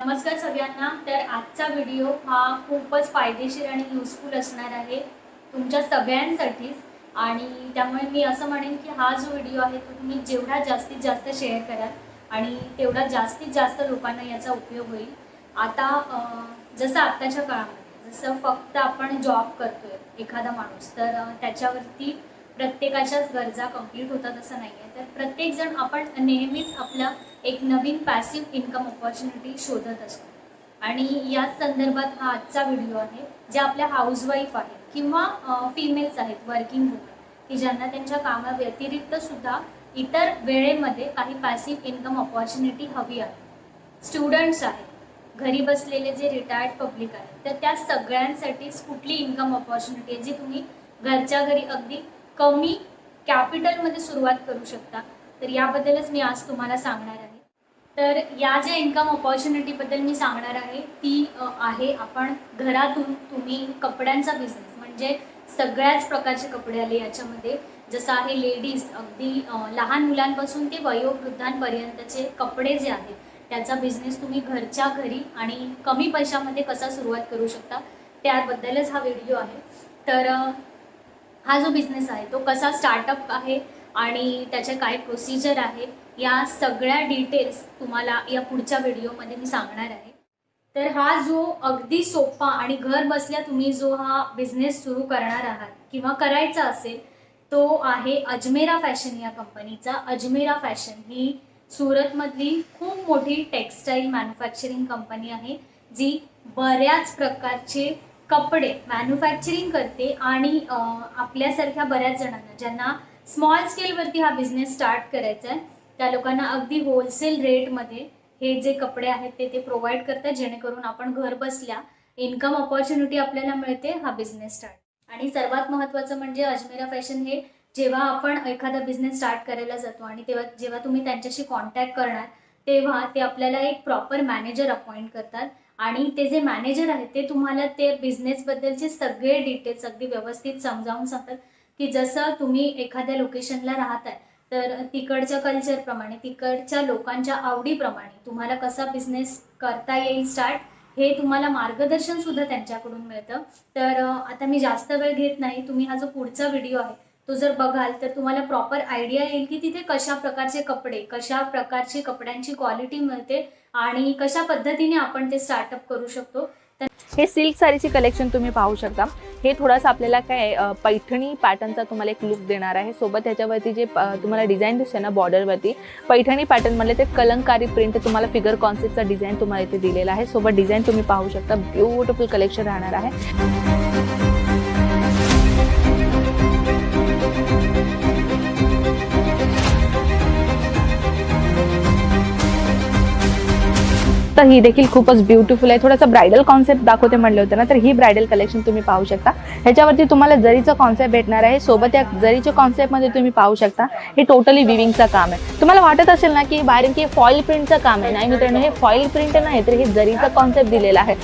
नमस्कार सगळ्यांना. तर आजचा व्हिडिओ हा खूपच फायदेशीर आणि युजफुल असणार आहे तुमच्या सगळ्यांसाठीच आणि त्यामुळे मी असं म्हणेन की हा जो व्हिडिओ आहे तो तुम्ही जेवढा जास्तीत जास्त शेअर कराल आणि तेवढा जास्तीत जास्त लोकांना याचा उपयोग होईल. आता जसं आत्ताच्या काळामध्ये जसं फक्त आपण जॉब करतोय एखादा माणूस तर त्याच्यावरती प्रत्येकाच्याच गरजा कंप्लीट होतात असं नाही आहे तर प्रत्येकजण आपण नेहमीच आपला एक नवीन पॅसिव्ह इन्कम ऑपॉर्च्युनिटी शोधत असतो. आणि याच संदर्भात हा आजचा व्हिडिओ आहे जे आपल्या हाऊसवाईफ आहेत किंवा फिमेल्स आहेत वर्किंग वुमन की ज्यांना त्यांच्या कामाव्यतिरिक्त सुद्धा इतर वेळेमध्ये काही पॅसिव्ह इन्कम ऑपॉर्च्युनिटी हवी आहे. स्टुडंट्स आहेत घरी बसलेले जे रिटायर्ड पब्लिक आहेत तर त्या सगळ्यांसाठीच कुठली इन्कम ऑपॉर्च्युनिटी आहे जी तुम्ही घरच्या घरी अगदी कमी कॅपिटलमध्ये सुरुवात करू शकता. तर याबद्दलच मी आज तुम्हाला सांगणार आहे. तर या ज्या इन्कम ऑपॉर्च्युनिटीबद्दल मी सांगणार आहे ती आहे आपण घरातून तुम्ही कपड्यांचा बिझनेस म्हणजे सगळ्याच प्रकारचे कपडे आले याच्यामध्ये. जसं आहे लेडीज अगदी लहान मुलांपासून ते वयोवृद्धांपर्यंतचे कपडे जे आहेत त्याचा बिझनेस तुम्ही घरच्या घरी आणि कमी पैशामध्ये कसा सुरुवात करू शकता त्याबद्दलच हा व्हिडिओ आहे. तर हा जो बिझनेस आहे तो कसा स्टार्टअप आहे आणि त्याचे काय प्रोसिजर आहे या सगळ्या डिटेल्स तुम्हाला या पुढच्या व्हिडिओमध्ये मी सांगणार आहे. तर हा जो अगदी सोपा आणि घर बसल्या तुम्ही जो हा बिझनेस सुरू करणार आहात किंवा करायचा असेल तो आहे अजमेरा फॅशन या कंपनीचा अजमेरा फॅशन ही सुरतमधली खूप मोठी टेक्स्टाईल मॅन्युफॅक्चरिंग कंपनी आहे जी बऱ्याच प्रकारचे कपडे मॅन्युफॅक्चरिंग करते आणि आपल्यासारख्या बऱ्याच जणांना ज्यांना स्मॉल स्केलवरती हा बिझनेस स्टार्ट करायचा आहे त्या लोकांना अगदी होलसेल रेटमध्ये हे जे कपडे आहेत ते ते प्रोव्हाइड करतात जेणेकरून आपण घर बसल्या इन्कम ऑपॉर्च्युनिटी आपल्याला मिळते हा बिझनेस स्टार्ट आणि सर्वात महत्त्वाचं म्हणजे अजमेरा फॅशन हे जेव्हा आपण एखादा बिझनेस स्टार्ट करायला जातो आणि तेव्हा जेव्हा तुम्ही त्यांच्याशी कॉन्टॅक्ट करणार तेव्हा ते आपल्याला एक प्रॉपर मॅनेजर अपॉइंट करतात. आणि ते जे मॅनेजर आहेत ते तुम्हाला ते बिझनेसबद्दलचे सगळे डिटेल्स अगदी व्यवस्थित समजावून सांगतात की जसं तुम्ही एखाद्या लोकेशनला राहताय तर तिकडच्या कल्चरप्रमाणे तिकडच्या लोकांच्या आवडीप्रमाणे तुम्हाला कसा बिझनेस करता येईल स्टार्ट हे तुम्हाला मार्गदर्शन सुद्धा त्यांच्याकडून मिळतं. तर आता मी जास्त वेळ घेत नाही तुम्ही हा जो पुढचा व्हिडिओ आहे तो जर बघाल तर तुम्हाला प्रॉपर आयडिया येईल की तिथे कशा प्रकारचे कपडे कशा प्रकारची कपड्यांची क्वालिटी मिळते आणि कशा पद्धतीने आपण ते स्टार्टअप करू शकतो. हे सिल्क साडीचे कलेक्शन तुम्ही पाहू शकता. हे थोडंसं आपल्याला काय पैठणी पॅटर्नचा तुम्हाला एक लुक देणार आहे. सोबत त्याच्यावरती जे तुम्हाला डिझाईन दिसते ना बॉर्डरवरती पैठणी पॅटर्नमधले ते कलंकारी प्रिंट तुम्हाला फिगर कॉन्सेप्टचा डिझाईन तुम्हाला इथे दिलेला आहे. सोबत डिझाईन तुम्ही पाहू शकता. ब्युटिफुल कलेक्शन राहणार आहे. तर ही देखील खूपच ब्युटिफुल आहे. थोडासा ब्रायडल कॉन्सेप्ट दाखवते म्हणले होते ना तर ही ब्रायडल कलेक्शन तुम्ही पाहू शकता. ह्याच्यावरती तुम्हाला जरीचं कॉन्सेप्ट भेटणार आहे सोबत या जरीच्या कॉन्सेप्टमध्ये तुम्ही पाहू शकता. हे टोटली विविंगचं काम आहे. तुम्हाला वाटत असेल ना की बाहेर की फॉईल प्रिंटचं काम आहे. नाही मित्रांनो हे फॉईल प्रिंट नाही तर हे जरीचं कॉन्सेप्ट दिलेला आहे.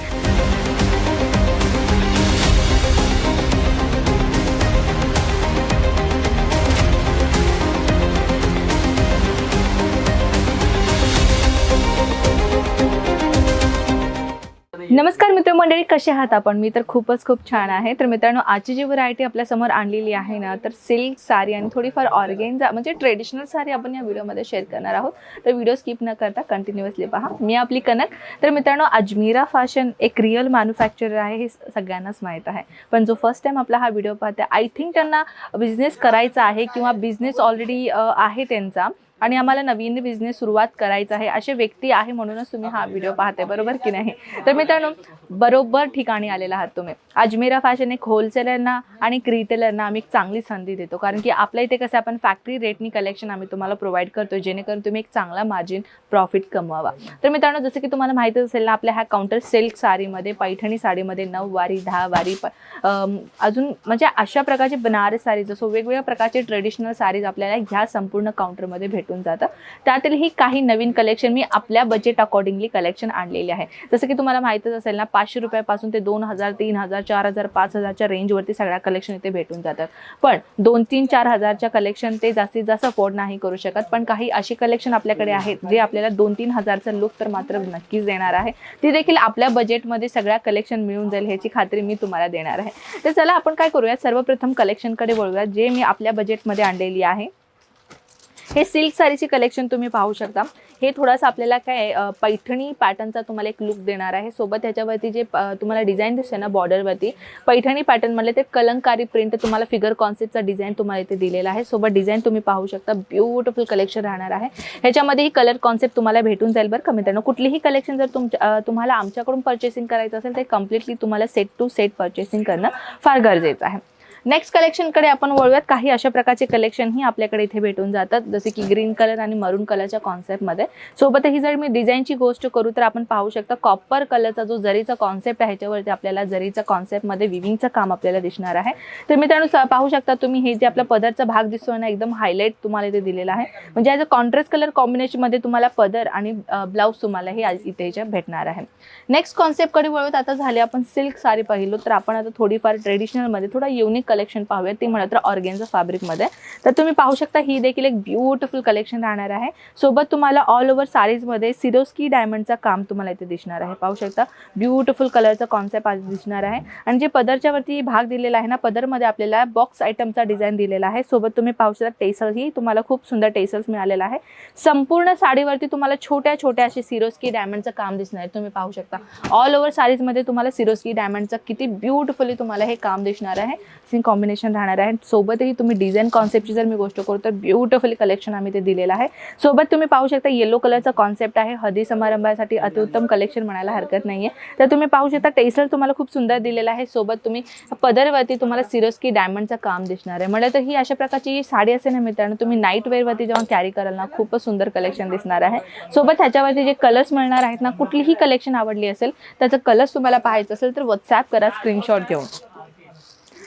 नमस्कार मित्रमंडळी कसे आहात आपण? मी तर खूपच खूप छान आहे. तर मित्रांनो आजची जी व्हरायटी आपल्यासमोर आणलेली आहे ना तर सिल्क साडी आणि थोडीफार ऑर्गेन्झा म्हणजे ट्रेडिशनल साडी आपण या व्हिडिओमध्ये शेअर करणार आहोत. तर व्हिडिओ स्किप न करता कंटिन्युअसली पहा. मी आपली कनक. तर मित्रांनो अजमीरा फॅशन एक रिअल मॅन्युफॅक्चरर आहे हे सगळ्यांनाच माहीत आहे. पण जो फर्स्ट टाइम आपला हा व्हिडिओ पाहते आय थिंक त्यांना बिझनेस करायचा आहे किंवा बिझनेस ऑलरेडी आहे त्यांचा. आणि आम्हाला नवीन बिझनेस सुरुवात करायचा आहे असे व्यक्ती आहे म्हणूनच तुम्ही हा व्हिडिओ पाहते. बरोबर की नाही? तर मित्रांनो बरोबर ठिकाणी आलेला आहात तुम्ही. अजमेरा फॅशन एक होलसेलरना आणि एक रिटेलरना आम्ही एक चांगली संधी देतो. कारण की आपल्या इथे कसं आपण फॅक्टरी रेटनी कलेक्शन आम्ही तुम्हाला प्रोव्हाइड करतो जेणेकरून तुम्ही एक चांगला मार्जिन प्रॉफिट कमवावा. तर मित्रांनो जसं की तुम्हाला माहितीच असेल ना आपल्या ह्या काउंटर सिल्क साडीमध्ये पैठणी साडीमध्ये नऊ वारी दहा वारी अजून म्हणजे अशा प्रकारचे बनारस साडी जसं वेगवेगळ्या प्रकारचे ट्रेडिशनल साडीज आपल्याला ह्या संपूर्ण काउंटरमध्ये भेटतात. भेटून जातं. त्यातीलही काही नवीन कलेक्शन मी आपल्या बजेट अकॉर्डिंगली कलेक्शन आणलेली आहे. जसं की तुम्हाला माहीतच असेल ना पाचशे रुपयापासून ते दोन हजार तीन हजार चार हजार पाच हजारच्या रेंजवरती सगळ्या कलेक्शन इथे भेटून जातात. पण दोन तीन चार हजारच्या कलेक्शन ते जास्तीत जास्त अफोर्ड नाही करू शकत. पण काही अशी कलेक्शन आपल्याकडे आहेत जे आपल्याला दोन तीन हजारचा लुक तर मात्र नक्कीच देणार आहे. ती देखील आपल्या बजेटमध्ये सगळ्या कलेक्शन मिळून जाईल ह्याची खात्री मी तुम्हाला देणार आहे. तर चला आपण काय करूया सर्वप्रथम कलेक्शनकडे वळूया जे मी आपल्या बजेटमध्ये आणलेली आहे. हे सिल्क साडीची कलेक्शन तुम्ही पाहू शकता. हे थोडंसं आपल्याला काय पैठणी पॅटर्नचा तुम्हाला एक लुक देणार आहे. सोबत ह्याच्यावरती जे तुम्हाला डिझाईन दिसते ना बॉर्डरवरती पैठणी पॅटर्नमधले ते कलंकारी प्रिंट तुम्हाला फिगर कॉन्सेप्टचा डिझाईन तुम्हाला इथे दिलेला आहे. सोबत डिझाईन तुम्ही पाहू शकता. ब्युटिफुल कलेक्शन राहणार आहे. ह्याच्यामध्येही कलर कॉन्सेप्ट तुम्हाला भेटून जाईल बरं का मित्रांनो. कुठलीही कलेक्शन जर तुमच्या तुम्हाला आमच्याकडून परचेसिंग करायचं असेल तर कम्प्लिटली तुम्हाला सेट टू सेट परचेसिंग करणं फार गरजेचं आहे. नेक्स्ट कलेक्शनकडे आपण वळूयात. काही अशा प्रकारचे कलेक्शनही आपल्याकडे इथे भेटून जातात. जसे की ग्रीन कलर आणि मरून कलरच्या कॉन्सेप्टमध्ये सोबतही जर मी डिझाईनची गोष्ट करू तर आपण पाहू शकता कॉपर कलरचा जो जरीचा कॉन्सेप्ट आहे ह्याच्यावरती आपल्याला जरीचा कॉन्सेप्टमध्ये विविंगचं काम आपल्याला दिसणार आहे. तर मित्रांनो पाहू शकता तुम्ही हे जे आपला पदरचा भाग दिसतो ना एकदम हायलाईट तुम्हाला इथे दिलेला आहे. म्हणजे ॲज अ कॉन्ट्रास्ट कलर कॉम्बिनेशनमध्ये तुम्हाला पदर आणि ब्लाऊज तुम्हाला हे आज इथे याच्या भेटणार आहे. नेक्स्ट कॉन्सेप्टकडे वळूत आता झाले आपण सिल्क साडी पाहिलो. तर आपण आता थोडीफार ट्रेडिशनलमध्ये थोडा युनिक कलेक्शन पाहूया. ते म्हणत तर ऑर्गेन्झा फॅब्रिकमध्ये तर तुम्ही पाहू शकता ही देखील एक ब्युटिफुल कलेक्शन राहणार आहे. सोबत तुम्हाला ऑल ओव्हर साडीजमध्ये सिरोस्की डायमंडचं काम तुम्हाला इथे दिसणार आहे. पाहू शकता ब्युटिफुल कलरचा कॉन्सेप्ट आज दिसणार आहे. आणि जे पदरच्या वरती भाग दिलेला आहे ना पदरमध्ये आपल्याला बॉक्स आयटमचा डिझाईन दिलेला आहे. सोबत तुम्ही पाहू शकता टेसलही तुम्हाला खूप सुंदर टेसल्स मिळालेला आहे. संपूर्ण साडीवरती तुम्हाला छोट्या छोट्या असे सिरोस्की डायमंडचं काम दिसणार आहे. तुम्ही पाहू शकता ऑल ओव्हर साडीजमध्ये तुम्हाला सिरोस्की डायमंडचं किती ब्युटिफुली तुम्हाला हे काम दिसणार आहे. सिंग कॉम्बिनेशन राहणार आहे. सोबतही तुम्ही डिझाईन कॉन्सेप्टची जर मी गोष्ट करू तर ब्युटिफुली कलेक्शन आम्ही ते दिलेलं आहे. सोबत तुम्ही पाहू शकता येलो कलरचा कॉन्सेप्ट आहे. हदी समारंभासाठी अतिउत्तम कलेक्शन म्हणायला हरकत नाही आहे तर तुम्ही पाहू शकता टेसर तुम्हाला खूप सुंदर दिलेला आहे. सोबत तुम्ही पदरवरती तुम्हाला सिरोस्की डायमंडचं काम दिसणार आहे. म्हटलं तर ही अशा प्रकारची जी साडी असेल ना मित्रांनो तुम्ही नाईट वेअरवरती जेव्हा कॅरी कराल ना खूपच सुंदर कलेक्शन दिसणार आहे. सोबत ह्याच्यावरती जे कलर्स मिळणार आहेत ना कुठलीही कलेक्शन आवडली असेल त्याचं कलर्स तुम्हाला पाहायचं असेल तर व्हॉट्सॲप करा स्क्रीनशॉट घेऊन.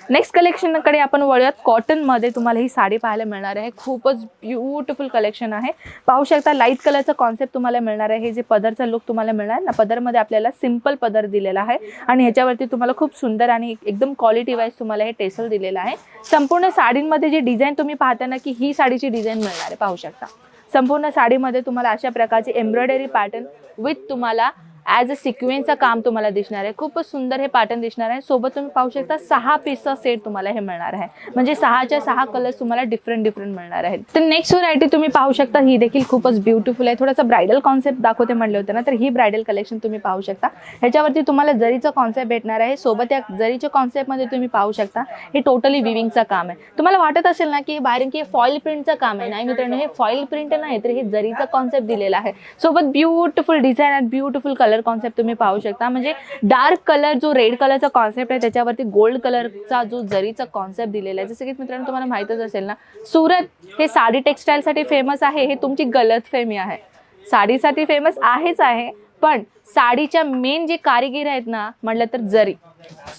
नेक्स्ट कलेक्शनकडे आपण वळूयात. कॉटनमध्ये तुम्हाला ही साडी पाहायला मिळणार आहे. खूपच ब्युटिफुल कलेक्शन आहे. पाहू शकता लाइट कलरचा कॉन्सेप्ट तुम्हाला मिळणार आहे. हे जे पदरचा लुक तुम्हाला मिळणार ना पदरमध्ये आपल्याला सिंपल पदर दिलेला आहे. आणि ह्याच्यावरती तुम्हाला खूप सुंदर आणि एकदम क्वालिटी वाईज तुम्हाला हे टेसल दिलेलं आहे. संपूर्ण साडींमध्ये जे डिझाईन तुम्ही पाहता ना की ही साडीची डिझाईन मिळणार आहे. पाहू शकता. संपूर्ण साडीमध्ये तुम्हाला अशा प्रकारचे एम्ब्रॉयडरी पॅटर्न विथ तुम्हाला ॲज अ सिक्वेन्सचं काम तुम्हाला दिसणार आहे. खूपच सुंदर हे पॅटर्न दिसणार आहे. सोबत तुम्ही पाहू शकता सहा पीसचा सेट तुम्हाला हे मिळणार आहे. म्हणजे सहाच्या सहा कलर्स तुम्हाला डिफरंट डिफरंट मिळणार आहेत. तर नेक्स्ट व्हरायटी तुम्ही पाहू शकता ही देखील खूपच ब्युटिफुल आहे. थोडासा ब्रायडल कॉन्सेप्ट दाखवते म्हणले होते ना तर ही ब्रायडल कलेक्शन तुम्ही पाहू शकता. ह्याच्यावरती तुम्हाला जरीचं कॉन्सेप्ट भेटणार आहे सोबत या जरीच्या कॉन्सेप्टमध्ये तुम्ही पाहू शकता हे टोटली विविंगचं काम आहे. तुम्हाला वाटत असेल ना की बाहेर की फॉईल प्रिंटचं काम आहे. नाही मित्रांनो हे फॉईल प्रिंट नाही तर हे जरीचं कॉन्सेप्ट दिलेलं आहे. सोबत ब्युटिफुल डिझाईन आणि ब्युटिफुल कलर कॉन्सेप्ट तुम्ही पाहू शकता. म्हणजे डार्क कलर जो रेड कलरचा कॉन्सेप्ट आहे त्याच्यावरती गोल्ड कलरचा जो जरीचा कॉन्सेप्ट दिलेला आहे. जसं की मित्रांनो तुम्हाला माहीतच असेल ना सुरत हे साडी टेक्स्टाईलसाठी फेमस आहे हे तुमची गलत फेमी आहे. साडीसाठी फेमस आहेच आहे पण साडीच्या मेन जे कारिगीर आहेत ना म्हटलं तर जरी.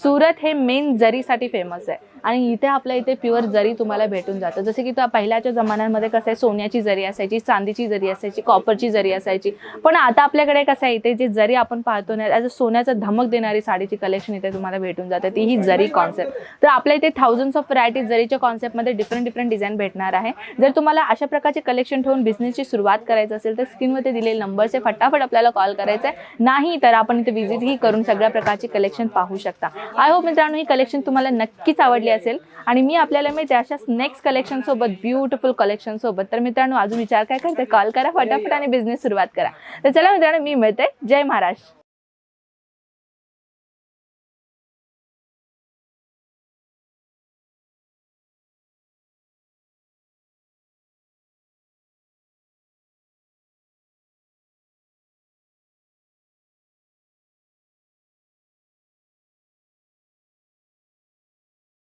सुरत हे मेन जरीसाठी फेमस आहे. आणि इथे आपल्या इथे प्युअर जरी तुम्हाला भेटून जातं. जसं की पहिल्याच्या जमान्यांमध्ये कसं आहे सोन्याची जरी असायची चांदीची जरी असायची कॉपरची जरी असायची. पण आता आपल्याकडे कसं आहे इथे जे जरी आपण पाहतो ना ॲज अ सोन्याचा धमक देणारी साडीची कलेक्शन इथे तुम्हाला भेटून जाते. ती ही जरी कॉन्सेप्ट तर आपल्या इथे थाउजंड्स ऑफ व्हरायटीज जरीच्या कॉन्सेप्टमध्ये डिफरंट डिफरंट डिझाईन भेटणार आहे. जर तुम्हाला अशा प्रकारचे कलेक्शन ठेवून बिझनेसची सुरुवात करायचं असेल तर स्क्रीनमध्ये दिलेले नंबरचे फटाफट आपल्याला कॉल करायचा आहे नाही तर आपण इथे व्हिजिटही करून सगळ्या प्रकारची कलेक्शन पाहू शकता. आय होप मित्रांनो ही कलेक्शन तुम्हाला नक्कीच आवडली असेल. आणि मी आपल्याला मिळते अशाच नेक्स्ट कलेक्शन सोबत ब्युटिफुल कलेक्शन सोबत. तर मित्रांनो अजून विचार काय करते? कॉल करा फटाफट आणि बिझनेस सुरुवात करा. तर चला मित्रांनो मी मिळते. जय महाराष्ट्र.